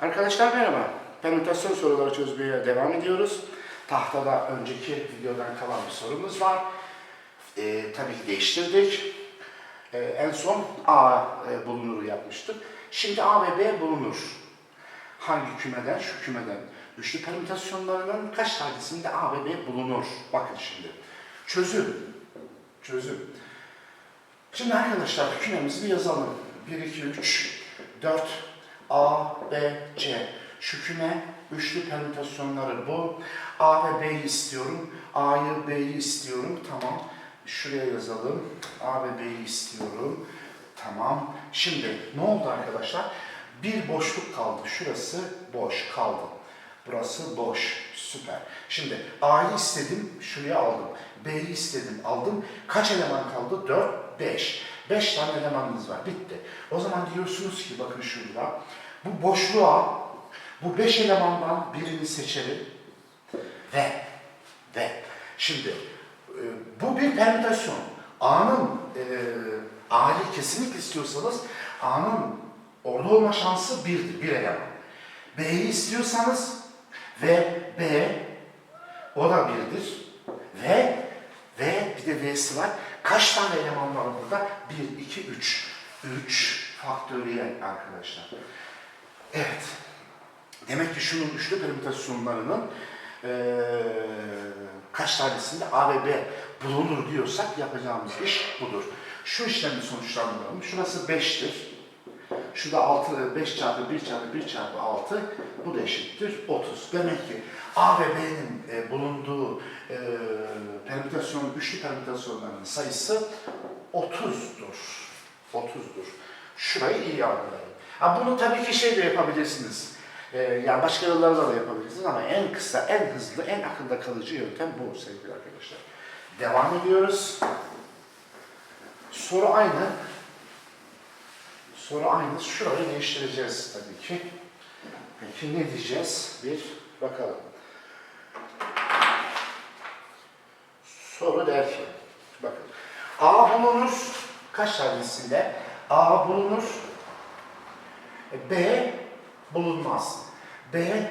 Arkadaşlar merhaba. Permütasyon soruları çözmeye devam ediyoruz. Tahtada önceki videodan kalan bir sorumuz var. Ee, tabii ki değiştirdik. Ee, en son A e, bulunur yapmıştık. Şimdi A ve B bulunur. Hangi kümeden? Şu kümeden. Üçlü permütasyonlarının kaç tanesinde A ve B bulunur? Bakın şimdi. Çözüm. Çözüm. Şimdi arkadaşlar kümemizi bir yazalım. 1, 2, 3, 4, A, B, C. Şu küme üçlü permütasyonları bu. A ve B'yi istiyorum. A'yı, B'yi istiyorum. Tamam. Şuraya yazalım. A ve B'yi istiyorum. Tamam. Şimdi ne oldu arkadaşlar? Bir boşluk kaldı. Şurası boş kaldı. Burası boş. Süper. Şimdi A'yı istedim, şuraya aldım. B'yi istedim, aldım. Kaç eleman kaldı? 4, 5. 5 tane elemanınız var. Bitti. O zaman diyorsunuz ki bakın şurada. Bu boşluğa bu 5 elemandan birini seçelim. Ve ve şimdi e, bu bir permütasyon. A'nın e, A'yı kesinlikle istiyorsanız A'nın orada olma şansı birdir, bir eleman. B'yi istiyorsanız ve B o da birdir. Ve ve bir de V'si var. Kaç tane eleman var burada? 1, 2, 3. 3 faktöriyel arkadaşlar. Evet. Demek ki şunun üçlü permütasyonlarının eee kaç tanesinde A ve B bulunur diyorsak yapacağımız iş budur. Şu işlemi sonuçlandıralım. Şurası 5'tir. Şu da 6, 5 çarpı 1 çarpı 1 çarpı 6. Bu da eşittir 30. Demek ki A ve B'nin e, bulunduğu e, permütasyon, üçlü permütasyonların sayısı 30'dur. 30'dur. Şurayı iyi algılayın. Ha, bunu tabii ki şey de yapabilirsiniz. E, yani başka yollarla da yapabilirsiniz ama en kısa, en hızlı, en akılda kalıcı yöntem bu sevgili arkadaşlar. Devam ediyoruz. Soru aynı. Soru aynı. Şurayı değiştireceğiz tabii ki. Peki ne diyeceğiz? Bir bakalım. Soru der ki, bakın. A bulunur. Kaç tanesinde? A bulunur. E, B bulunmaz. B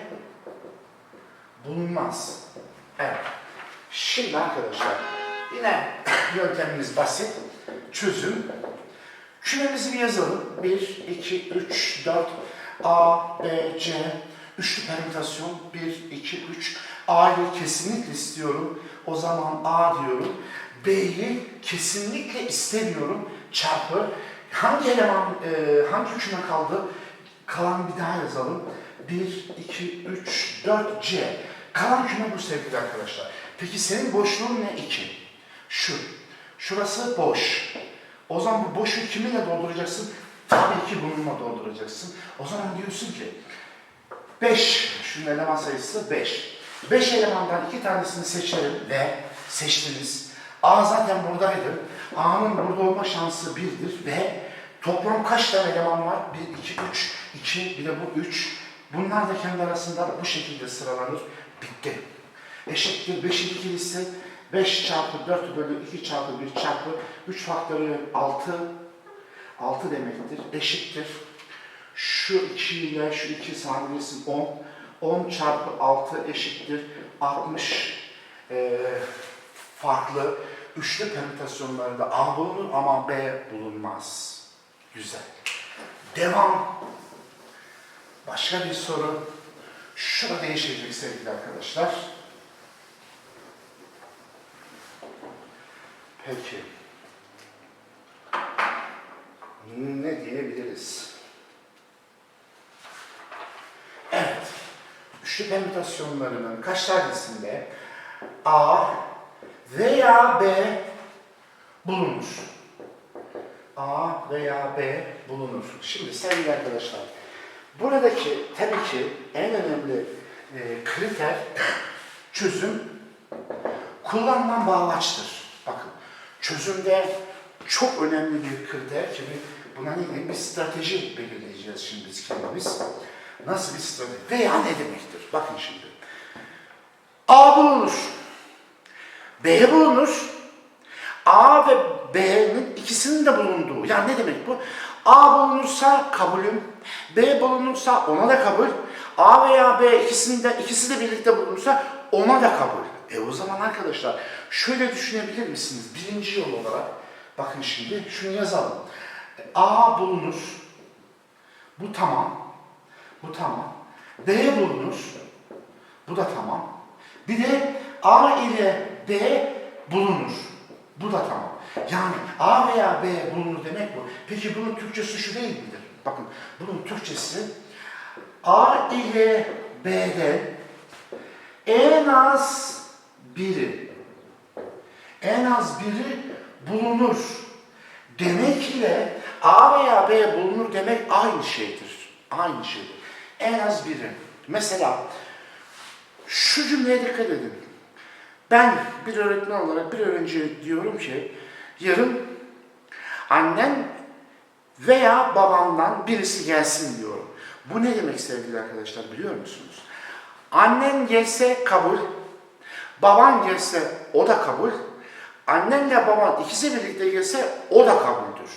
bulunmaz. Evet. Şimdi arkadaşlar yine yöntemimiz basit. Çözüm. Kümemizi bir yazalım. 1, 2, 3, 4, A, B, C. Üçlü permütasyon. 1, 2, 3. A'yı kesinlikle istiyorum. O zaman A diyorum. B'yi kesinlikle istemiyorum. Çarpı. Hangi eleman, e, hangi küme kaldı? Kalan bir daha yazalım. 1, 2, 3, 4, C. Kalan küme bu sevgili arkadaşlar. Peki senin boşluğun ne? 2. Şu. Şurası boş. O zaman bu boşluğu kiminle dolduracaksın? Tabii ki bununla dolduracaksın. O zaman diyorsun ki 5, şunun eleman sayısı 5. 5 elemandan iki tanesini seçelim ve seçtiniz. A zaten buradaydı. A'nın burada olma şansı 1'dir ve toplam kaç tane eleman var? 1, 2, 3, 2, bir de bu 3. Bunlar da kendi arasında bu şekilde sıralanır. Bitti. Eşittir 5'in ikilisi 5 çarpı 4 bölü 2 çarpı 1 çarpı 3 faktöriyel 6 6 demektir. Eşittir. Şu 2 ile şu 2 sadelesin 10. 10 çarpı 6 eşittir. 60 eee, farklı üçlü permütasyonlarında A bulunur ama B bulunmaz. Güzel. Devam. Başka bir soru. Şurada değişecek sevgili arkadaşlar. Peki. Ne diyebiliriz? Evet. Üçlü permütasyonlarının kaç tanesinde A veya B bulunur? A veya B bulunur. Şimdi sevgili arkadaşlar, buradaki tabii ki en önemli e, kriter çözüm kullanılan bağlaçtır. Bakın çözümde çok önemli bir kriter ki buna ne bir strateji belirleyeceğiz şimdi biz kendimiz. Nasıl bir strateji? Veya ne demektir? Bakın şimdi. A bulunur. B bulunur. İkisinin de bulunduğu. Yani ne demek bu? A bulunursa kabulüm. B bulunursa ona da kabul. A veya B ikisinde ikisi de birlikte bulunursa ona da kabul. E o zaman arkadaşlar şöyle düşünebilir misiniz? Birinci yol olarak bakın şimdi şunu yazalım. A bulunur. Bu tamam. Bu tamam. B bulunur. Bu da tamam. Bir de A ile B bulunur. Bu da tamam. Yani A veya B bulunur demek bu. Peki bunun Türkçesi şu değil midir? Bakın bunun Türkçesi A ile B'den en az biri en az biri bulunur demek ile A veya B bulunur demek aynı şeydir. Aynı şeydir. En az biri. Mesela şu cümleye dikkat edin. Ben bir öğretmen olarak bir öğrenciye diyorum ki yarın annen veya babamdan birisi gelsin diyorum. Bu ne demek sevgili arkadaşlar biliyor musunuz? Annen gelse kabul, baban gelse o da kabul, annenle baban ikisi birlikte gelse o da kabuldür.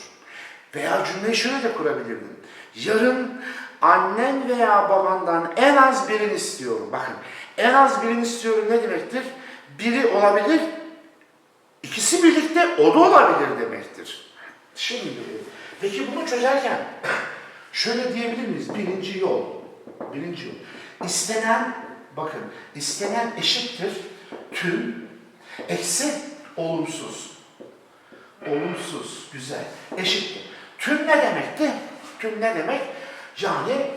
Veya cümleyi şöyle de kurabilirdim. Yarın annen veya babandan en az birini istiyorum. Bakın en az birini istiyorum ne demektir? Biri olabilir, ikisi birlikte o da olabilir demektir. Şimdi peki bunu çözerken şöyle diyebilir miyiz? Birinci yol. Birinci yol. İstenen, bakın istenen eşittir tüm eksi olumsuz. Olumsuz, güzel, eşittir. Tüm ne demekti? Tüm ne demek? Yani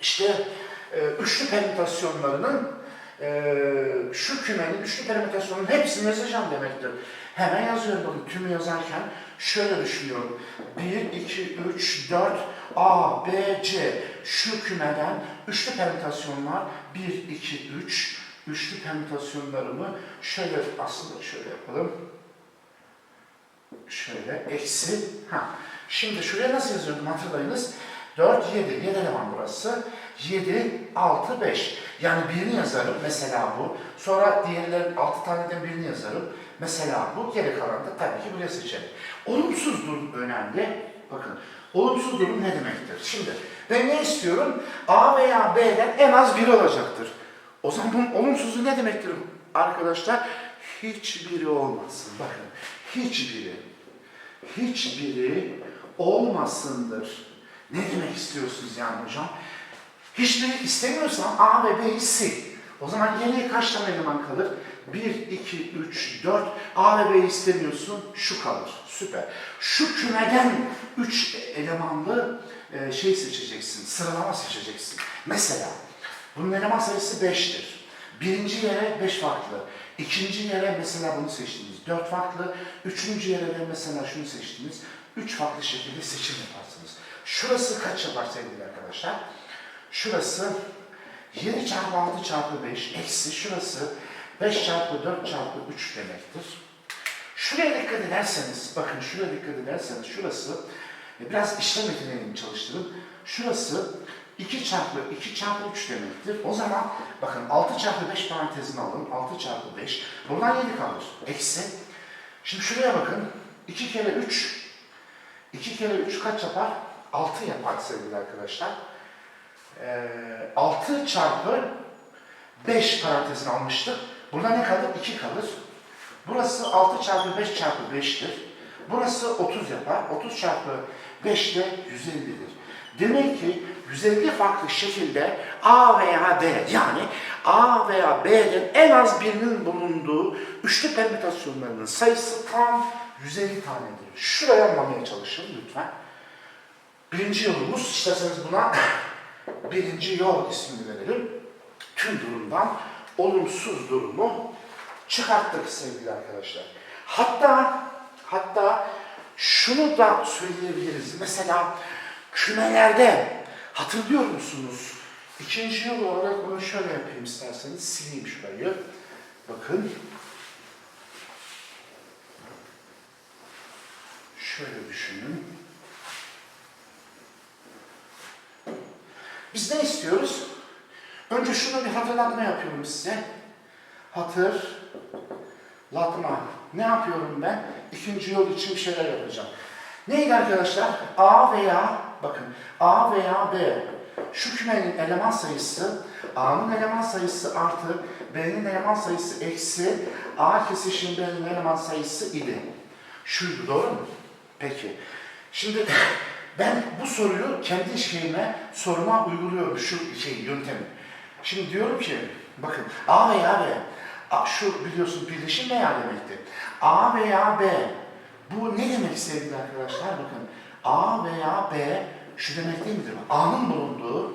işte e, üçlü permütasyonlarının e, şu kümenin üçlü permütasyonun hepsini yazacağım demektir. Hemen yazıyorum bakın tümü yazarken şöyle düşünüyorum. 1, 2, 3, 4, A, B, C şu kümeden üçlü permütasyonlar 1, 2, 3 üçlü permütasyonlarımı şöyle aslında şöyle yapalım. Şöyle eksi. Ha. Şimdi şuraya nasıl yazıyordum hatırlayınız. 4, 7. 7 eleman burası. 7, 6, 5. Yani birini yazarım. Mesela bu. Sonra diğerlerin 6 taneden birini yazarım. Mesela bu. Geri kalan da tabii ki buraya seçerim. Olumsuz durum önemli. Bakın. Olumsuz durum ne demektir? Şimdi ben ne istiyorum? A veya B'den en az biri olacaktır. O zaman bunun olumsuzu ne demektir arkadaşlar? Hiçbiri olmasın. Bakın. Hiçbiri. Hiçbiri olmasındır. Ne demek istiyorsunuz yani hocam? Hiçbiri istemiyorsan A ve B'yi sil. O zaman geriye kaç tane eleman kalır? 1, 2, 3, 4. A ve B'yi istemiyorsun, şu kalır. Süper. Şu kümeden 3 elemanlı e, şey seçeceksin, sıralama seçeceksin. Mesela bunun eleman sayısı 5'tir. Birinci yere 5 farklı. İkinci yere mesela bunu seçtiniz. 4 farklı. Üçüncü yere de mesela şunu seçtiniz. 3 farklı şekilde seçim yaparsınız. Şurası kaç yapar sevgili arkadaşlar? Şurası 7 çarpı 6 çarpı 5 eksi şurası 5 çarpı 4 çarpı 3 demektir. Şuraya dikkat ederseniz, bakın şuraya dikkat ederseniz şurası e, biraz işlem yeteneğini çalıştırın. Şurası 2 çarpı 2 çarpı 3 demektir. O zaman bakın 6 çarpı 5 parantezini alın. 6 çarpı 5. Buradan 7 kalır. Eksi. Şimdi şuraya bakın. 2 kere 3. 2 kere 3 kaç yapar? 6 yapar sevgili arkadaşlar. Ee, 6 çarpı 5 parantezini almıştık. Burada ne kalır? 2 kalır. Burası 6 çarpı 5 çarpı 5'tir. Burası 30 yapar. 30 çarpı 5 de 150'dir. Demek ki 150 farklı şekilde A veya B yani A veya B'den en az birinin bulunduğu üçlü permütasyonlarının sayısı tam 150 tanedir. Şuraya anlamaya çalışın lütfen. Birinci yolumuz, isterseniz buna birinci yol ismini verelim. Tüm durumdan olumsuz durumu çıkarttık sevgili arkadaşlar. Hatta hatta şunu da söyleyebiliriz. Mesela kümelerde hatırlıyor musunuz? İkinci yol olarak bunu şöyle yapayım isterseniz sileyim şurayı. Bakın. Şöyle düşünün. Biz ne istiyoruz? Önce şunu bir hatırlatma yapıyorum size. Hatırlatma. Ne yapıyorum ben? İkinci yol için bir şeyler yapacağım. Neydi arkadaşlar? A veya bakın A veya B şu kümenin eleman sayısı A'nın eleman sayısı artı B'nin eleman sayısı eksi A kesişim eleman sayısı idi. Şuydu doğru mu? Peki. Şimdi ben bu soruyu kendi şeyime, soruma uyguluyorum şu şey yöntemi. Şimdi diyorum ki bakın A veya B şu biliyorsun birleşim veya demekti. A veya B bu ne demek sevgili arkadaşlar? Bakın A veya B şu demek değil midir? A'nın bulunduğu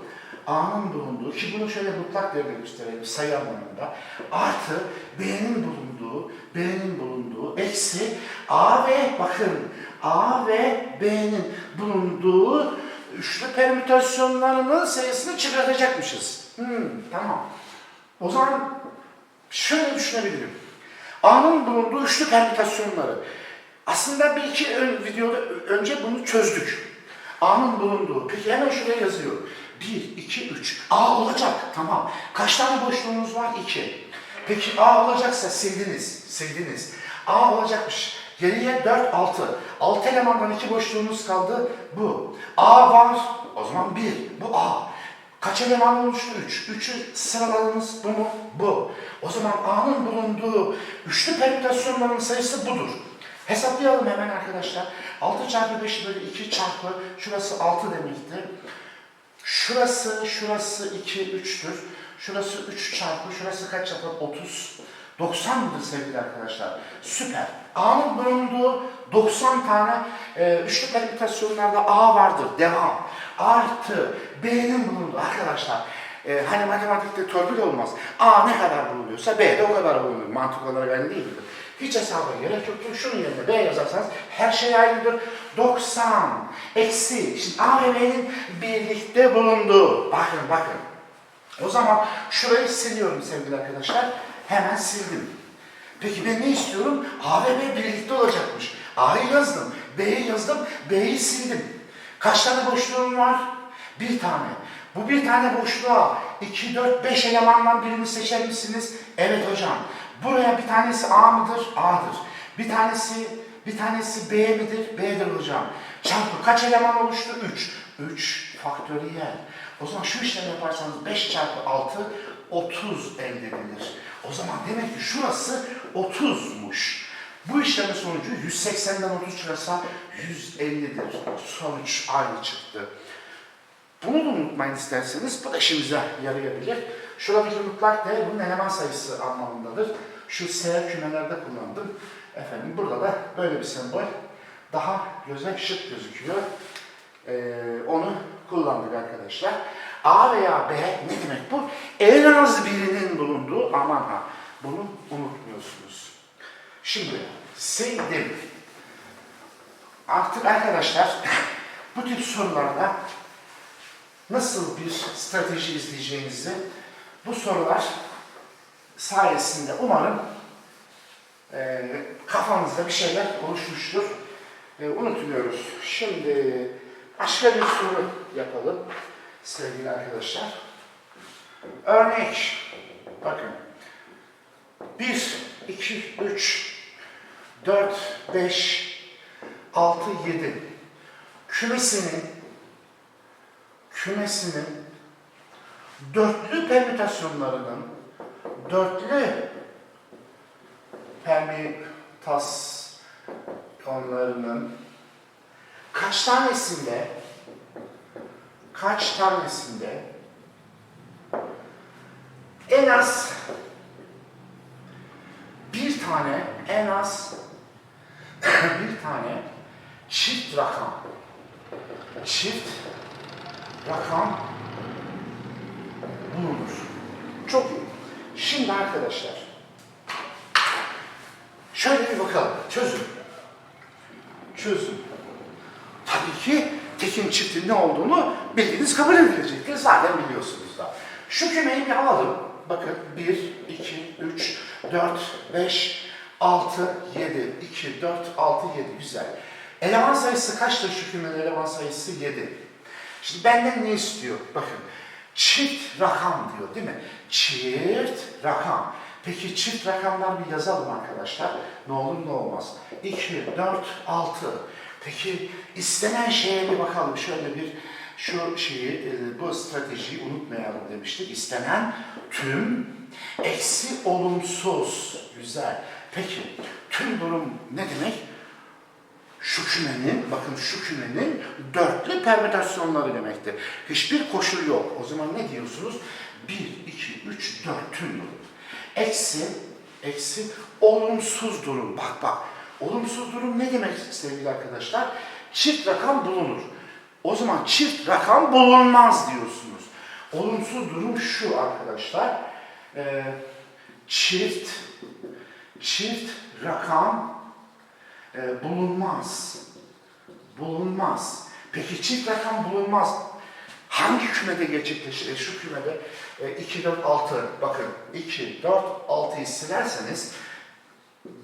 A'nın bulunduğu ki bunu şöyle mutlak değerle gösterelim sayı anlamında artı B'nin bulunduğu B'nin bulunduğu eksi A ve bakın A ve B'nin bulunduğu üçlü permütasyonlarının sayısını çıkartacakmışız. Hmm, tamam. O zaman şöyle düşünebilirim. A'nın bulunduğu üçlü permütasyonları. Aslında bir iki ön, videoda önce bunu çözdük. A'nın bulunduğu. Peki hemen şuraya yazıyorum. 1, 2, 3. A olacak. Tamam. Kaç tane boşluğunuz var? 2. Peki A olacaksa sildiniz. Sildiniz. A olacakmış. Geriye 4, 6. 6 elemandan 2 boşluğunuz kaldı. Bu. A var. O zaman 1. Bu A. Kaç eleman oluştu? 3. 3'ü sıraladınız. Bu mu? Bu. O zaman A'nın bulunduğu üçlü permütasyonların sayısı budur. Hesaplayalım hemen arkadaşlar. 6 çarpı 5 bölü 2 çarpı şurası 6 demekti. Şurası, şurası 2, 3'tür. Şurası 3 çarpı, şurası kaç yapar? 30. 90 mıdır sevgili arkadaşlar? Süper. A'nın bulunduğu 90 tane e, üçlü permütasyonlarda A vardır. Devam. Artı B'nin bulunduğu arkadaşlar. e, hani matematikte torpil olmaz. A ne kadar bulunuyorsa B de o kadar bulunur. Mantık olarak aynı değil midir? Hiç hesaba gerek yoktur. Şunun yerine B yazarsanız her şey aynıdır. 90 eksi. Şimdi A ve B'nin birlikte bulunduğu. Bakın bakın. O zaman şurayı siliyorum sevgili arkadaşlar. Hemen sildim. Peki ben ne istiyorum? A ve B birlikte olacakmış. A'yı yazdım, B'yi yazdım, B'yi sildim. Kaç tane boşluğum var? Bir tane. Bu bir tane boşluğa 2, 4, 5 elemandan birini seçer misiniz? Evet hocam. Buraya bir tanesi A mıdır? A'dır. Bir tanesi bir tanesi B midir? B'dir hocam. Çarpı kaç eleman oluştu? 3. 3 faktöriyel. O zaman şu işlemi yaparsanız 5 çarpı 6 30 elde edilir. O zaman demek ki şurası 30'muş. Bu işlemin sonucu 180'den 30 çıkarsa 150'dir. Sonuç aynı çıktı. Bunu da unutmayın isterseniz. Bu da işimize yarayabilir. Şuradaki mutlak değer bunun eleman sayısı anlamındadır. Şu S kümelerde kullandım. Efendim burada da böyle bir sembol daha göze şık gözüküyor. Ee, onu kullandık arkadaşlar. A veya B ne demek bu? En az birinin bulunduğu aman ha. Bunu unutmuyorsunuz. Şimdi sildim. Artık arkadaşlar bu tip sorularda nasıl bir strateji izleyeceğinizi bu sorular sayesinde umarım e, kafanızda bir şeyler oluşmuştur. E, unutmuyoruz. Şimdi başka bir soru yapalım sevgili arkadaşlar. Örnek. Bakın. 1, 2, 3, 4, 5, 6, 7 kümesinin kümesinin dörtlü permütasyonlarının dörtlü permütasyonlarının kaç tanesinde kaç tanesinde en az bir tane en az bir tane çift rakam çift rakam bulunur. Çok iyi. Şimdi arkadaşlar şöyle bir bakalım. Çözün. Çözün. Tabii ki tekin çiftin ne olduğunu bildiğiniz kabul edilecektir. Zaten biliyorsunuz da. Şu kümeyi bir alalım. Bakın 1, 2, 3, 4, 5, 6, 7. 2, 4, 6, 7. Güzel. Eleman sayısı kaçtır şu kümenin eleman sayısı? 7. Şimdi benden ne istiyor? Bakın. Çift rakam diyor değil mi? Çift rakam. Peki çift rakamlar bir yazalım arkadaşlar. Ne olur ne olmaz. 2, 4, 6. Peki istenen şeye bir bakalım. Şöyle bir şu şeyi, e, bu stratejiyi unutmayalım demiştik. İstenen tüm eksi olumsuz. Güzel. Peki tüm durum ne demek? Şu kümenin, bakın şu kümenin dörtlü permütasyonları demektir. Hiçbir koşul yok. O zaman ne diyorsunuz? 1, 2, 3, 4 tüm durum. Eksi, eksi olumsuz durum. Bak bak. Olumsuz durum ne demek sevgili arkadaşlar? Çift rakam bulunur. O zaman çift rakam bulunmaz diyorsunuz. Olumsuz durum şu arkadaşlar. Ee, çift, çift rakam e, bulunmaz. Bulunmaz. Peki çift rakam bulunmaz. Hangi kümede gerçekleşir? Şu kümede e, 2, 4, 6. Bakın 2, 4, 6'yı silerseniz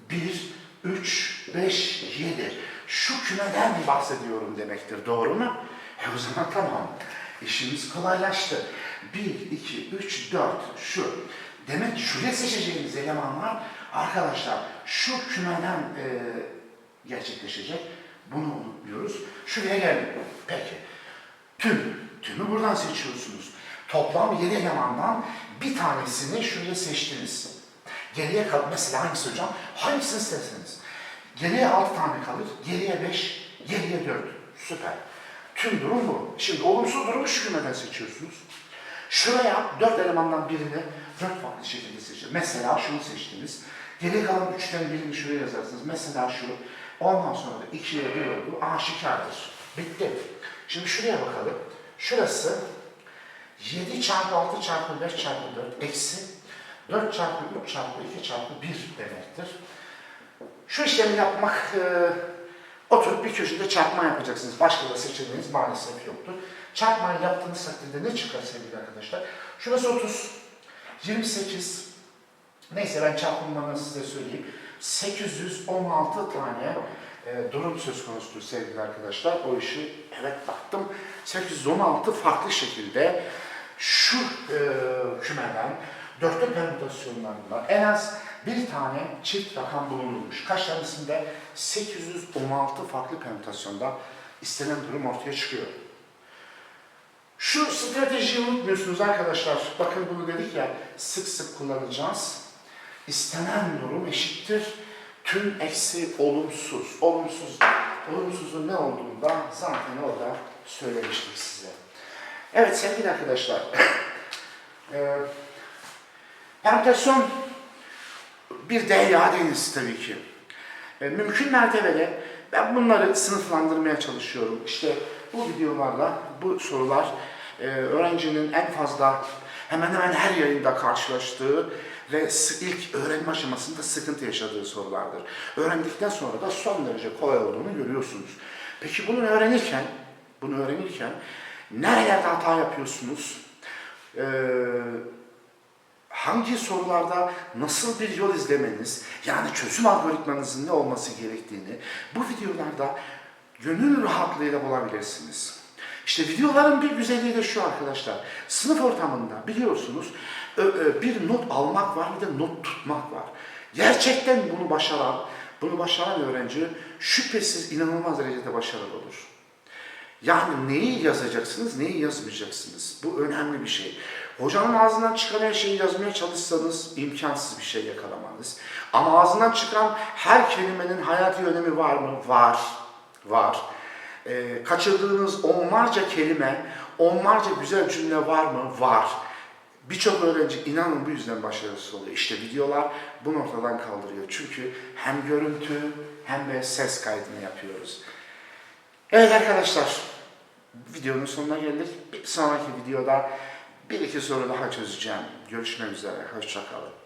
1, 3, 5, 7. Şu kümeden bahsediyorum demektir. Doğru mu? E o zaman tamam. İşimiz kolaylaştı. 1, 2, 3, 4. Şu. Demek şuraya seçeceğimiz elemanlar arkadaşlar şu kümeden e, gerçekleşecek. Bunu unutmuyoruz. Şuraya geldik. Peki. Tüm. Tümü buradan seçiyorsunuz. Toplam 7 elemandan bir tanesini şuraya seçtiniz. Geriye kal mesela hangisi hocam? Hangisini isterseniz. Geriye 6 tane kalır. Geriye 5, geriye 4. Süper. Tüm durum bu. Şimdi olumsuz durumu şu kümeden seçiyorsunuz. Şuraya 4 elemandan birini 4 farklı şekilde seçin. Mesela şunu seçtiniz. Geriye kalan 3'ten birini şuraya yazarsınız. Mesela şu. Ondan sonra da 2'ye 1 oldu. Aşikardır. Bitti. Şimdi şuraya bakalım. Şurası 7 çarpı 6 çarpı 5 çarpı 4 eksi 4 çarpı 3 çarpı 2 çarpı 1 demektir. Şu işlemi yapmak, e, oturup bir köşede çarpma yapacaksınız. Başka da seçeneğiniz maalesef yoktur. Çarpmayı yaptığınız takdirde ne çıkar sevgili arkadaşlar? Şurası 30, 28, neyse ben çarpımlarını size söyleyeyim. 816 tane e, durum söz konusudur sevgili arkadaşlar. O işi evet baktım 816 farklı şekilde şu e, kümeden dörtlü permütasyonlarından en az bir tane çift rakam bulunurmuş. Kaç tanesinde 816 farklı permütasyonda istenen durum ortaya çıkıyor. Şu stratejiyi unutmuyorsunuz arkadaşlar. Bakın bunu dedik ya sık sık kullanacağız. İstenen durum eşittir. Tüm eksi olumsuz. Olumsuz. Olumsuzun ne olduğunu da zaten orada söylemiştik size. Evet sevgili arkadaşlar. Ee, permütasyon bir derya deniz tabii ki. E, mümkün mertebede ben bunları sınıflandırmaya çalışıyorum. İşte bu videolarla bu sorular e, öğrencinin en fazla hemen hemen her yayında karşılaştığı ve ilk öğrenme aşamasında sıkıntı yaşadığı sorulardır. Öğrendikten sonra da son derece kolay olduğunu görüyorsunuz. Peki bunu öğrenirken, bunu öğrenirken nerelerde hata yapıyorsunuz? Ee, hangi sorularda nasıl bir yol izlemeniz, yani çözüm algoritmanızın ne olması gerektiğini bu videolarda gönül rahatlığıyla bulabilirsiniz. İşte videoların bir güzelliği de şu arkadaşlar. Sınıf ortamında biliyorsunuz bir not almak var bir de not tutmak var. Gerçekten bunu başaran, bunu başaran öğrenci şüphesiz inanılmaz derecede başarılı olur. Yani neyi yazacaksınız, neyi yazmayacaksınız? Bu önemli bir şey. Hocanın ağzından çıkan her şeyi yazmaya çalışsanız imkansız bir şey yakalamanız. Ama ağzından çıkan her kelimenin hayati önemi var mı? Var. Var. Ee, kaçırdığınız onlarca kelime, onlarca güzel cümle var mı? Var. Birçok öğrenci inanın bu yüzden başarısız oluyor. İşte videolar bunu ortadan kaldırıyor. Çünkü hem görüntü hem de ses kaydını yapıyoruz. Evet arkadaşlar, videonun sonuna geldik. Bir sonraki videoda bir iki soru daha çözeceğim. Görüşmek üzere, hoşça kalın.